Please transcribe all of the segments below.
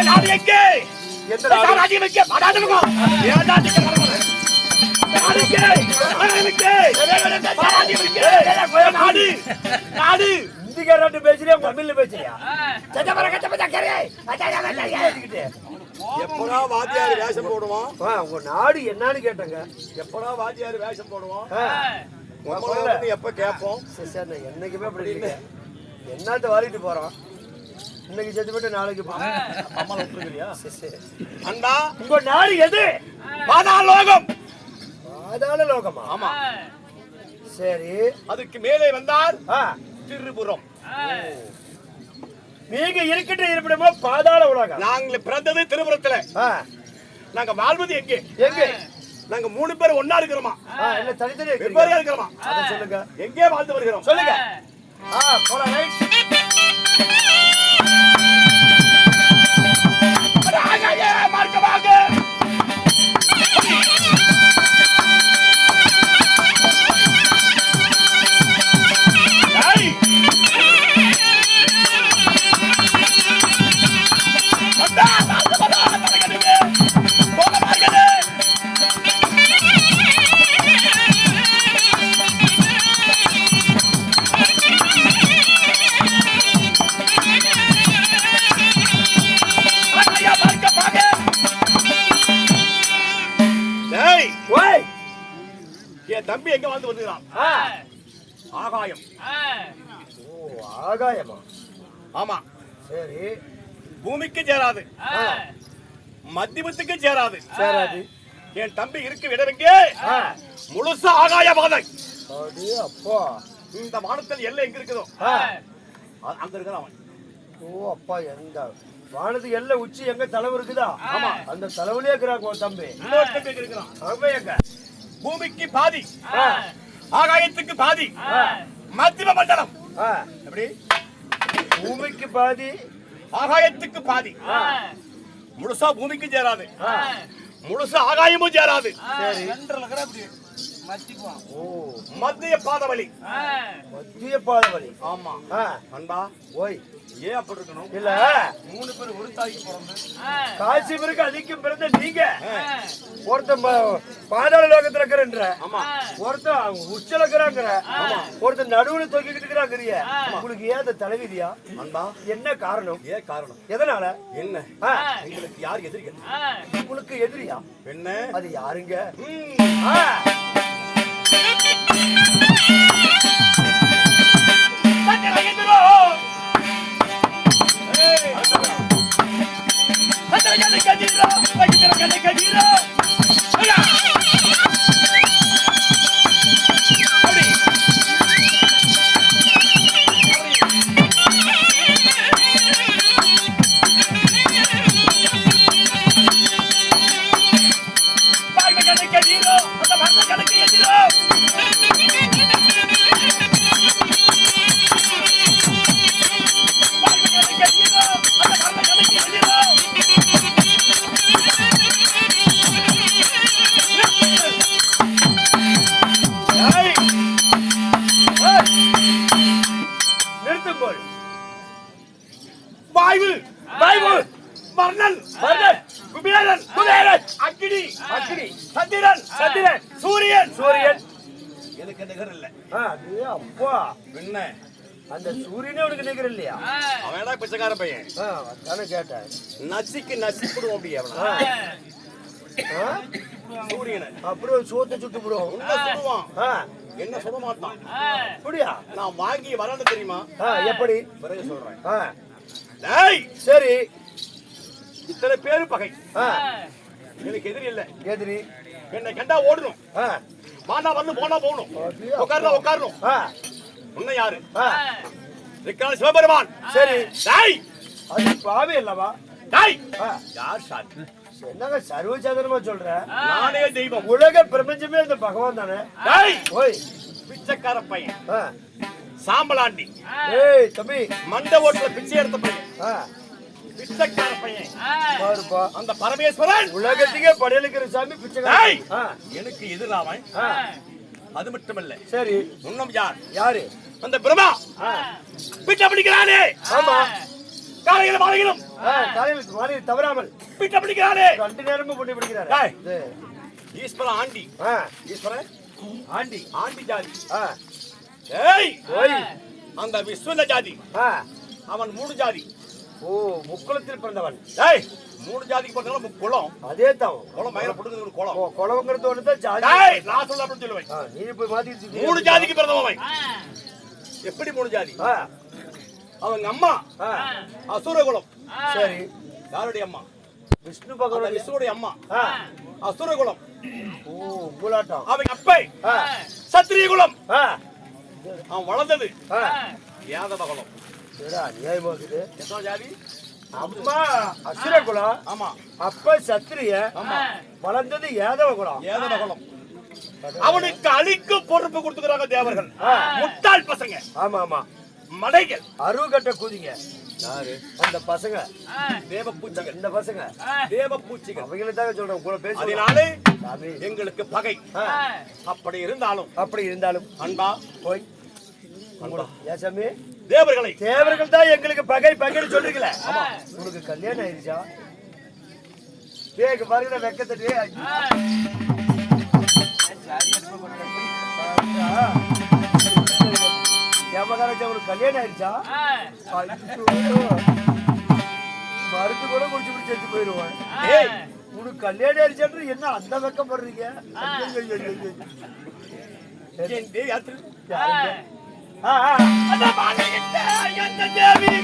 உங்க நாடு? எங்கே எந்த நாடு? ராஜ்யம் ஏன் நாட்டுக்கு வரணும் நாடு. நாடு. இந்திக்காரட்டு பேசுறியா தமிழ்ல பேசுறியா. எப்படா வாத்தியார் வேஷம் போடுவான்? ஆ, உங்க நாடு என்னன்னு கேட்டங்க. எப்படா வாத்தியார் வேஷம் வந்து எப்ப கேட்போம்? என்னைக்குமே அப்படி என்னத்த வாரிட்டு போறோம்? இன்னைக்கு செத்து போயிட்டு நாளைக்கு சரி, சரி. அண்ணா உங்க நாடு எது? பாதாளோகம் பாதாள லோகமா? ஆமா. சரி. அதுக்கு மேலே வந்தால் ஆ, திருபுரம் நீங்க இருக்கின்ற இருப்பிடமோ பாதாள உலகம். நாங்கள் பிறந்தது திருபுரத்துல ஆ, நாங்க வாழ்வது எங்கே? எங்க? நாங்க மூணு பேர் ஒன்னா இருக்கிறோமா? என்ன தனித்தனியா வெவ்வேறையா? இருக்கிறோமா? அதை சொல்லுங்க. எங்கே வாழ்ந்து வருகிறோம்? சொல்லுங்க. ஆ. போலாம் ரைட் மார்க்கமாக ஏய்! ஆமா. சரி. பூமிக்கு சேராது. மத்தியமத்துக்கு சேராது. சேராது. என் தம்பி இருக்க இடமெங்கே முழுசா ஆகாய பாதை. அடி அப்பா. இந்த வானத்தில் எல்லை எங்க இருக்குதோ? அங்க இருக்கிறான் அவன். ஓ அப்பா எந்த வானது எல்லாம் உச்சி எங்க தலைவர் இருக்குதா? ஆமா. அந்த தலைவலியே இருக்கிறாங்க தம்பி. தம்பி எங்க இருக்கிறான். அவன் எங்க? பூமிக்கு பாதி. ஆ. ஆகாயத்துக்கு பாதி. மத்தியம மண்டலம். ஆ. எப்படி? பூமிக்கு பாதி ஆகாயத்துக்கு பாதி. முழுசா பூமிக்கு சேராது. முழுசா ஆகாயமும் சேராது. சரி ஓ மத்திய பாதவழி மத்திய பாதவலி. ஆமா. ஆ. அன்பா. ஓய். ஏன் அப்படி இருக்கணும்? இல்ல. மூணு பேர் ஒரு தாய்க்கு பிறந்து. காசி பிறகு அதிகம் பிறந்த நீங்க. ஒருத்தன் பாதாள லோகத்துல இருக்கிறன்ற. ஆமா. ஒருத்தன் உச்சல இருக்கிறாங்கிற. ஒருத்தன் நடுவுல தொங்கிக்கிட்டு இருக்கிறாங்கிறிய. உங்களுக்கு ஏன் அந்த தலைவிதியா? அன்பா. என்ன காரணம்? ஏன் காரணம்? எதனால? என்ன? ஆ, எங்களுக்கு யார் எதிரிகள் உங்களுக்கு எதிரியா? என்ன? அது யாருங்க? அந்த சூரியனே உனக்கு நிகர் இல்லையா அவன் பிச்சைக்கார பையன்? தானே கேட்டேன். நசிக்கு நசிப்பிடுவோம் அப்படி அவன. ஆ, சூரியனை. அப்புறம் சோத்தை சுட்டு போடுவோம். உன்னை சுடுவான். ஆ, என்ன சுட மாட்டான்? அப்படியா? நான் வாங்கி வரேன்னு தெரியுமா? எப்படி? பிறகு சொல்றேன். சரி. இத்தனை பேரு பகை. ஆ, எனக்கு எதிரி இல்ல. எதிரி. என்னை கண்டா ஓடணும். ஆ, வாண்டா வந்து போனா போகணும்? உட்காரணும் உட்காரணும். ஆ, உன்னை யாரு? நிக்கால சிவபெருமான். சரி டேய். அது பாவே இல்லவா? டேய். யார் சாத் என்னங்க சர்வசாதாரணமா சொல்ற? நானே தெய்வம். உலக பிரபஞ்சமே இந்த பகவான் தானே? டேய். ஓய். பிச்சைக்கார பையன். சாம்பலாண்டி. ஏய் தம்பி. மண்ட ஓட்டுல பிச்சை எடுத்த பையன். பிச்சைக்கார பையன். பாருப்பா. அந்த பரமேஸ்வரன். உலகத்துக்கே படையலுக்கிற சாமி ஆ, எனக்கு எதிராவன். அது மட்டுமல்ல. சரி. முன்னம் யார்? யாரு? அந்த பிரம்மா ஆ, பிச்சை பிடிக்கிறானே ஆமா காலையிலும் மாலையிலும். காலையில் மாலையில் தவறாமல். பிட்ட பிடிக்கிறானே ரெண்டு நேரமும் போட்டு பிடிக்கிறாரு. ஈஸ்வரன் ஆண்டி. ஈஸ்வரன் ஆண்டி. ஆண்டி ஜாதி. ஏய். அந்த விஸ்வந்த ஜாதி. அவன் மூணு ஜாதி. ஓ முக்குளத்தில் பிறந்தவன். ஏய்! மூணு ஜாதிக்கு பார்த்தீங்கன்னா குளம். அதே தான் குளம் மயில போட்டு ஒரு குளம். ஓ, குளவுங்கிறது ஒன்று தான் ஜாதி. டேய் நான் சொல்ல அப்படின்னு சொல்லுவேன். நீ போய் மாத்திட்டு மூணு ஜாதிக்கு பிறந்தவன். எப்படி மூணு ஜாதி? ஆ, அவங்க அம்மா. ஆ, அசுரகுலம். சரி. யாருடைய அம்மா? விஷ்ணு பகவான் விஷ்ணுடைய அம்மா. ஆ, அசுரகுலம். ஓ பூலாட்டம் அவங்க அப்பை. ஆ, சத்திரிய குலம் ஆ, அவன் வளர்ந்தது. ஆ. யாதவ குலம் சரிடா, அநியாயமா இருக்குது. எத்தனை ஜாதி? அம்மா அசுரகுலம் ஆமா. அப்ப சத்திரிய வளர்ந்தது யாதவ குலம். ஏதவ குலம். அவனுக்கு அழிக்கு பொறுப்பு கொடுத்துக்கிறாங்க தேவர்கள். முட்டாள் பசங்க. ஆமா ஆமா. மடைகள். அருவு கட்ட கூதிங்க. யாரு? அந்த பசங்க. தேவ பூச்சிகள் இந்த பசங்க. தேவ பூச்சிகள் அவங்கள தாங்க சொல்றேன் கூட பேச அதனாலே சாமி. எங்களுக்கு பகை. அப்படி இருந்தாலும் அப்படி இருந்தாலும் அன்பா போய் ஏன் சாமி? தேவர்களை. தேவர்கள் தான் எங்களுக்கு பகை பகைன்னு சொல்றீங்களே? உனக்கு கல்யாணம் ஆயிருச்சா? கேக்கு பாருங்க வெக்கத்தட்டி உனக்கு கல்யாணம் ஆயிருச்சா. மருந்து கூட குடிச்சு குடிச்சு எடுத்து போயிடுவான். உனக்கு கல்யாணம் ஆயிடுச்சான்ற என்ன அந்த வெக்கப்படுறீங்க? அந்த தேவி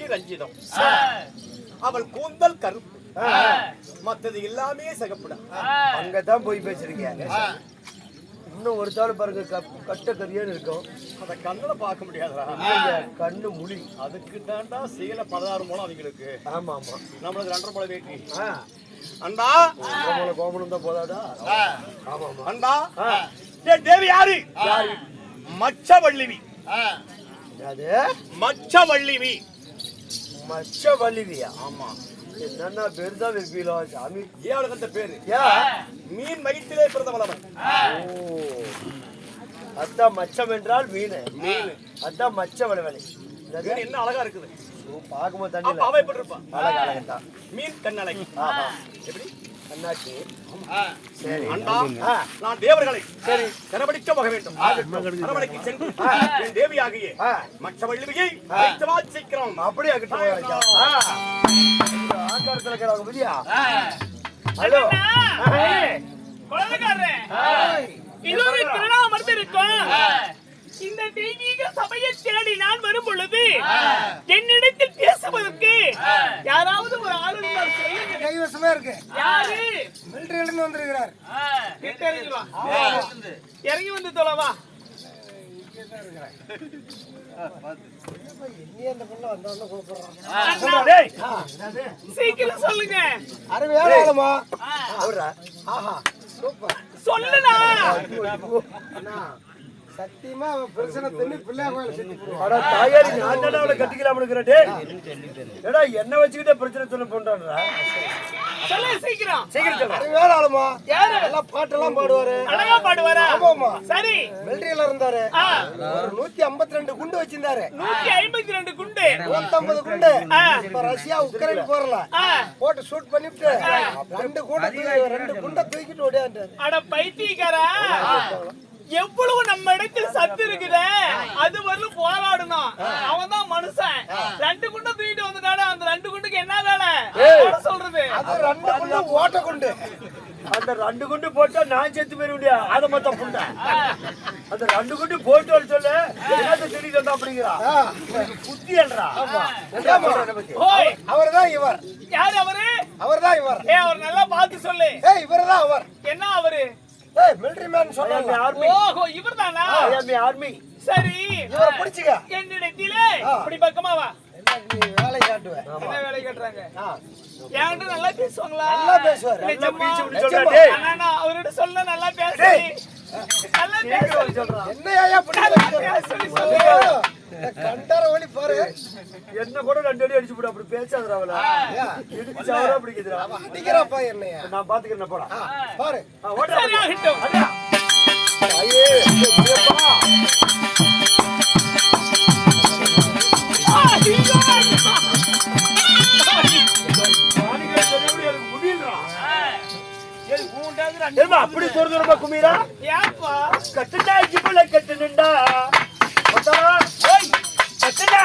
கண்ணாட்டி ரஞ்சிதம் அவள் கூந்தல் கருப்பு. மத்தது எல்லாமே சிகப்புடா. அங்கதான் போய் பேசுறீங்க இன்னும் ஒரு தாள் பாருங்க கட்ட கரியான்னு இருக்கும். அத கண்ணுல பார்க்க முடியாதா கண்ணு முழி. அதுக்கு தாண்டா சேல பதினாறு மூலம் அவங்களுக்கு ஆமா ஆமா. நம்மளுக்கு ரெண்டரை போல வேட்டி. அன்பா நம்மள கோமணம் தான் போதாதா? ஆமா ஆமா. ஏ தேவி யாரு? மச்சவள்ளிவி. அது மச்சவள்ளிவி. மச்ச வள்ளிவியா ஆமா. என்னன்னா பெருதான் வைப்பீங்களோ சாமி ஏன் அவளுக்கு அந்த பேரு மீன் வயிற்றிலே பிறந்தவளவன் ஓ. அதான் மச்சம் என்றால் மீன். மீன். அதான் மச்ச வளவலை மீன் என்ன அழகா இருக்குது. பார்க்கும்போது தண்ணியில அவ எப்படி இருப்பா அழகு அழகுதான் மீன் கண்ணழகி. எப்படி? அண்ணாச்சி சரி. அண்ணா நான் தேவர்களை சரி. சிறபடிக்க போக வேண்டும். சென்று என் தேவியாகிய மற்ற வள்ளுவியை சீக்கிரம் அப்படியே ஆக்காரத்தில் இருக்கிறாங்க புரியா? ஹலோ. இன்னொரு இந்த தெய்வீக சபையை தேடி நான் வரும் பொழுது என்னிடத்தில் பேசுவதற்கு யாராவது ஒரு ஆள். கைவசமா இருக்கு. யாரு? மிலிட்டரியில இருந்து வந்திருக்கிறார் இறங்கி வந்து தொலைவா சீக்கிரம் சொல்லுங்க. அருமையான ஆளுமா? ஆஹா. சூப்பர். சொல்லுடா. அண்ணா சத்தியமா அவன் பிரச்சனை தண்ணி பிள்ளையா கோயில சுத்தி போடுவான். அட தாயாரி நான் தானே அவளை கட்டிக்கலாம் டேய் ஏடா என்ன வச்சுக்கிட்டே பிரச்சனை சொல்ல போன்றான்றா சீக்கிரம். சீக்கிரம் ஆளுமா? யாரு? எல்லாம் பாட்டெல்லாம் பாடுவாரு. அழகா பாடுவாரா? ஆமாமா சரி. மிலிட்டரியில இருந்தாரு. ஒரு நூத்தி ஐம்பத்தி ரெண்டு குண்டு வச்சிருந்தாரு. நூத்தி ஐம்பத்தி ரெண்டு குண்டு. நூத்தம்பது குண்டு. இப்ப ரஷ்யா உக்ரைன் போறல. போட்டு ஷூட் பண்ணிட்டு ரெண்டு குண்டை தூக்கி- ரெண்டு குண்டை தூக்கிட்டு ஓடியாண்டாரு அட பைத்தியக்காரா? எவ்வளவு நம்ம இடத்தில் சத்து இருக்குது? அது வரலும் போராடணும் அவன் தான் மனுஷன். ரெண்டு குண்டை தூக்கிட்டு வந்துட்டானே அந்த ரெண்டு குண்டுக்கு என்ன வேலை? சொல்றது? அது ரெண்டு குண்டு ஓட்ட குண்டு. அந்த ரெண்டு குண்டு போட்டா நான் செத்து போயிருவியா? அத மத்த புண்டை. அந்த ரெண்டு குண்டு போட்டு சொல்லு. எல்லாத்தையும் சொல்லி சொன்னா அப்படிங்கிறா? புத்தி என்றா அவர் தான் இவர். யார் அவரு? அவர் தான் இவர். ஏ அவர் நல்லா பார்த்து சொல்லு. ஏ இவர் தான் அவர். என்ன அவரு? மிலிட்டரி மேன் சொன்னாங்க ஆர்மி ஓஹோ இவர்தானா? ஐ ஆம் ஆர்மி சரி. இவரை பிடிச்சுக்க. என்னிடத்திலே இப்படி பக்கமா வா. என்ன நீ வேலை காட்டுவேன் என்ன வேலை கட்டுறாங்க? என்கிட்ட நல்லா பேசுவாங்களா? நல்லா பேசுவாரு. நிஜமா? பேச்சு? சொல்றா, டேய். அண்ணா, அவர்கிட்ட சொல்ல நல்லா பேசுறேன் நல்லா என்ன ஐயா பேசுறேன் சொல்லு. கண்டார வழி பாரு. என்ன கூட ரெண்டு அடி அடிச்சு போடு அப்படி பேசாதடா அவள. இடிச்சு அவரா பிடிக்குதுடா. அடிக்கிறாப்பா என்னையா. நான் பாத்துக்கிறேன் போடா ஆ, பாரு. ஆகட்டும். அண்ணா. ஐயே முடியப்பா ஆ, ஐயோ, ஐயோ. மாணிக்கம் சொன்னபடி எனக்கு முடியலடா. ஏம்மா, அப்படி தூரமா குமீரா? கட்டுண்டா இவ்வளவு கட்டுனுண்டா மொத்தா கட்டுண்டா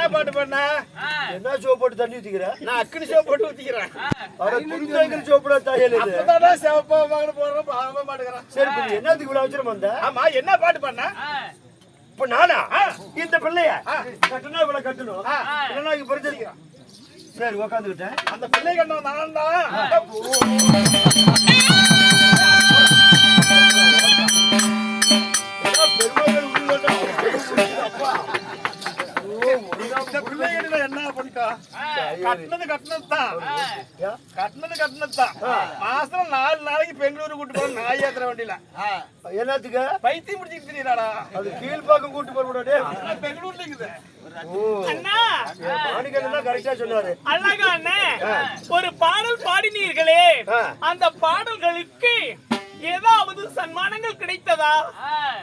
என்ன பாட்டு பண்ணா என்ன சோப் போட்டு தண்ணி ஊத்திக்கிற? நான் அக்கினி சோப் போட்டு ஊத்திக்கிறேன். அட துணித்தாய்கள் சோப்புடா தாயல் இது. அப்பதான் சிவப்பா மகன் போடுறோம் பாவமா மாட்டுக்கிறேன் சரி நீ என்னத்துக்கு இவ்வளவு அவசரம் வந்த? ஆமா என்ன பாட்டு பண்ணா இப்ப நானா? இந்த பிள்ளைய? கட்டணா இவ்வளவு கட்டணும். இல்லைன்னா இங்க பரிசரிக்கிறான் சரி உக்காந்துக்கிட்டேன். அந்த பிள்ளை கண்டவன் நான் தான் பெருமாள் உள்ளதா அப்பா பிள்ளை என்ன பண்ணிட்டா கட்டினது கட்டினது தான் யா? கட்டினது கட்டினது தான் மாசம் நாலு நாளைக்கு பெங்களூரு கூட்டு போன நாய் ஏத்துற வண்டியில. என்னத்துக்கு? பைத்தியம் முடிச்சுட்டு தெரியுறாடா. அது கீழ்பாக்கம் கூட்டு போறா டே பெங்களூர்ல இருக்குது? ஓ. அண்ணா. மாணிக்கன் தான் கரெக்டா சொன்னாரு. அழகா அண்ணே. ஒரு பாடல் பாடினீர்களே. அந்த பாடல்களுக்கு ஏதாவது சன்மானங்கள் கிடைத்ததா?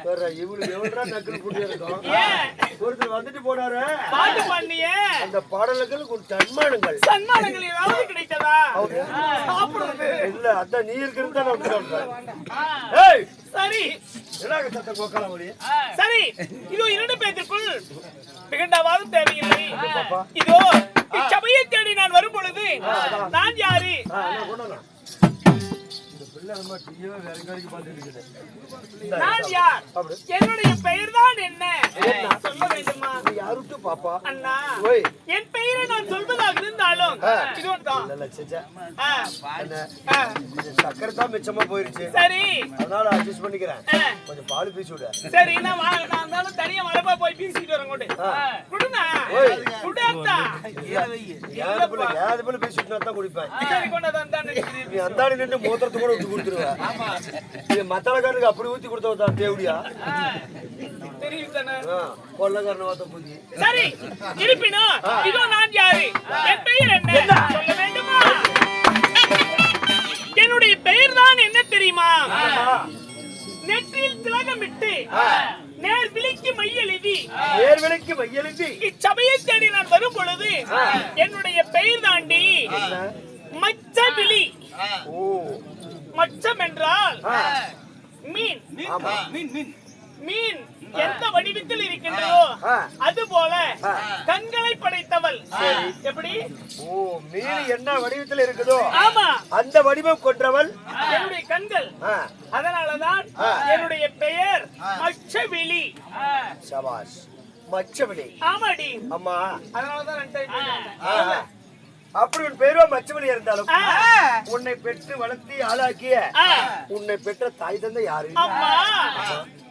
வேற இவரு எவ்வளோ நக்கல் கூட்டி இருக்கோம் ஏன் ஒருத்தர் வந்துட்டு போனாரு. பாட்டு பண்ணிய அந்த பாடலுக்கு ஒரு தன்மானங்கள் சன்மானங்கள் ஏதாவது கிடைத்ததா? சாப்பிடுறது. இல்ல அதான் நீ இருக்கிறது தான் நான் சொல்றேன். சரி. சரி. இதோ இரண்டு பேத்திற்குள் மிகுந்தவாதம் தேவையில்லை. இதோ இச்சபையை தேடி நான் வரும் பொழுது நான் யாரு? நான் யார். என்னுடைய பெயர் தான் என்ன? சொல்ல வேண்டுமா? யாருட்டு பாப்பா? அண்ணா ஓய். என் பெயரை நான் சொல்வதாக இருந்தாலும் சக்கரை தான் மிச்சமா போயிருச்சு. சரி. அதனால அட்ஜஸ்ட் பண்ணிக்கிறேன். கொஞ்சம் பால் பீச்சு விட. சரி நான் இருந்தாலும் தனியா மரபா போய் பேசிட்டு வரேன் கொண்டு. குடுண்ணா. குடாத்தா ஏது பிள்ளை பேசிட்டு தான் குடிப்பேன் நீ அந்தாடி நின்று மூத்திரத்து கூட ஊத்தி கொடுத்துருவேன் மத்தளக்காரனுக்கு அப்படி ஊத்தி கொடுத்தவ தான் தேவடியா கொள்ளக்காரன வாத்த புதி சரி இருப்பினும் இதோ நான் யாரு என் பெயர் என்ன சொல்ல வேண்டுமா என்னுடைய பெயர் தான் என்ன தெரியுமா? நெற்றியில் திலகமிட்டு நேர் விழிக்கு மையெழுதி நேர்விலைக்கு மையெழுந்தி இச்சபையை தேடி நான் வரும் பொழுது என்னுடைய பெயர் தாண்டி மச்சவிழி ஓ. மச்சம் என்றால் மீன். ஆமா மீன். எந்த வடிவத்தில் இருக்கின்றதோ. அது போல. கண்களை படைத்தவள். எப்படி? ஓ மீன் என்ன வடிவத்தில் இருக்குதோ ஆமா. அந்த வடிவம் கொன்றவள். என்னுடைய கண்கள். அதனாலதான். என்னுடைய பெயர் மச்சவிழி. சபாஷ் மச்சவெளி ஆமாடி. அம்மா. அதனாலதான் அப்படி உன் பேரோ மச்சவெளி இருந்தாலும். உன்னை பெற்று வளர்த்தி ஆளாக்கிய. உன்னை பெற்ற தாய் தந்தை யாரு?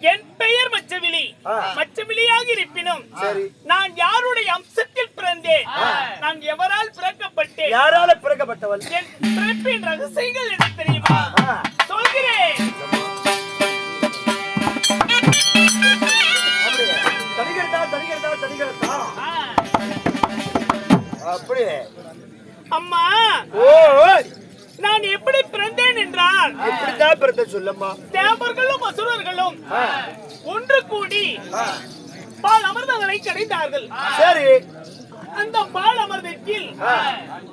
என் பெயர் மச்சவிழி. ஆ. மச்சவிழியாக இருப்பினும் நான் யாருடைய அம்சத்தில் பிறந்தேன்? நான் எவரால் பிறக்கப்பட்டேன்? யாரால பிறக்கப்பட்டவள்? என் பிறப்பின் ரகசியங்கள் என்ன தெரியுமா? சொல்கிறேன். அப்படியே. அம்மா. ஓ நான் எப்படி பிறந்தேன் என்றால் எப்படித்தான் பிறந்த சொல்லம்மா. தேவர்களும் அசுரர்களும் ஒன்று கூடி பால் அமிர்தங்களை கிடைத்தார்கள். சரி. அந்த பால் அமர்தத்தில்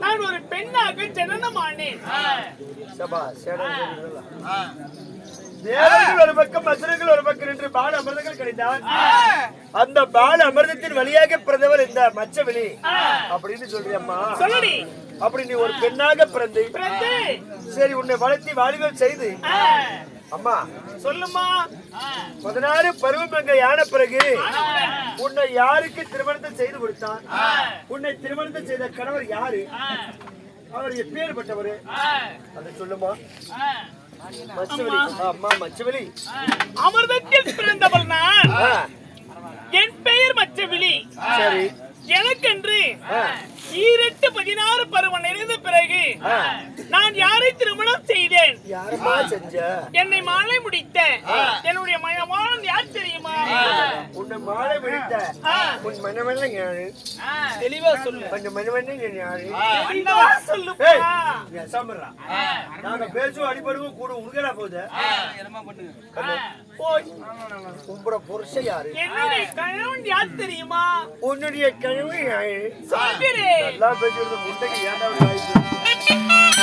நான் ஒரு பெண்ணாக ஜனனமானேன். தேவர்கள் ஒரு பக்கம் அசுரர்கள் ஒரு பக்கம் நின்று பால அமிர்தங்கள் கிடைத்தால் அந்த பால அமிர்தத்தின் வழியாக பிறந்தவர் இந்த மச்சவெளி அப்படின்னு சொல்றியம்மா. சொல்லடி. அப்படி நீ ஒரு பெண்ணாக பிறந்து பிறந்து. சரி உன்னை வளர்த்தி வாலிபம் செய்து. அம்மா. சொல்லுமா பதினாறு பருவம் அங்க யான பிறகு உன்னை யாருக்கு திருமணத்தை செய்து கொடுத்தான்? உன்னை திருமணத்தை செய்த கணவர் யாரு? அவர் எப்பேற்பட்டவர் அதை சொல்லுமா மச்சவெளி அம்மா. மச்சவெளி அமிர்தத்தில் பிறந்தவள் நான். என் பெயர் மச்சவிழி சரி. எனக்கென்று ஈரெட்டு பதினாறு பருவம் நிறைந்த பிறகு. நான் யாரை திருமணம் செய்தேன்? என்னை மாலை முடித்த. என்னுடைய மயமானன் யார் தெரியுமா? உன்னை மாலை ஆ. உன் மனவெல்ல யாரு? தெளிவா சொல்லு. கொஞ்சம் மனவெல்ல யாரு? அசாமர்றா. நாங்க பேசுவோம் அடிபடுவோம் கூட உருகலா போகுது. உங்களோட புருஷன் யாரு? என்னுடைய கணவன் யார் தெரியுமா? உன்னுடைய கனவு யாரு? சொல்கிறேன். நல்லா பேசுறது முட்டைக்கு ஏன்டா Thank you.